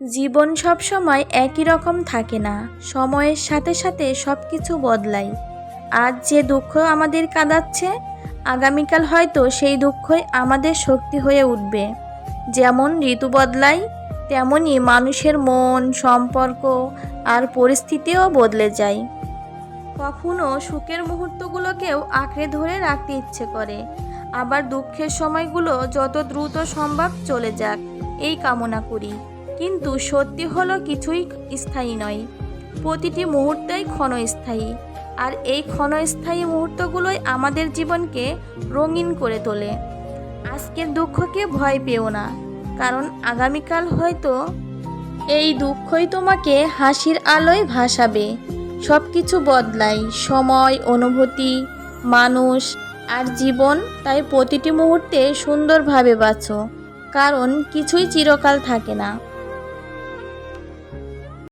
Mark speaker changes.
Speaker 1: জীবন সবসময় একই রকম থাকে না, সময়ের সাথে সাথে সব কিছু বদলায় আজ যে দুঃখ আমাদের কাঁদাচ্ছে, আগামীকাল হয়তো সেই দুঃখই আমাদের শক্তি হয়ে উঠবে। যেমন ঋতু বদলায় তেমনই মানুষের মন, সম্পর্ক আর পরিস্থিতিও বদলে যায়। কখনো সুখের মুহূর্তগুলোকেও আঁকড়ে ধরে রাখতে ইচ্ছে করে। আবার দুঃখের সময়গুলো যত দ্রুত সম্ভব চলে যাক, এই কামনা করি। কিন্তু সত্যি হলো কিছুই স্থায়ী নয়। প্রতিটি মুহূর্তেই ক্ষণস্থায়ী, আর এই ক্ষণস্থায়ী মুহূর্তগুলোই আমাদের জীবনকে রঙিন করে তোলে। আজকের দুঃখকে ভয় পেও না, কারণ আগামীকাল হয়তো এই দুঃখই তোমাকে হাসির আলোয় ভাসাবে। সব কিছু বদলায়, সময়, অনুভূতি, মানুষ আর জীবন, তাই প্রতিটি মুহূর্তে সুন্দরভাবে বাঁচো, কারণ কিছুই চিরকাল থাকে না।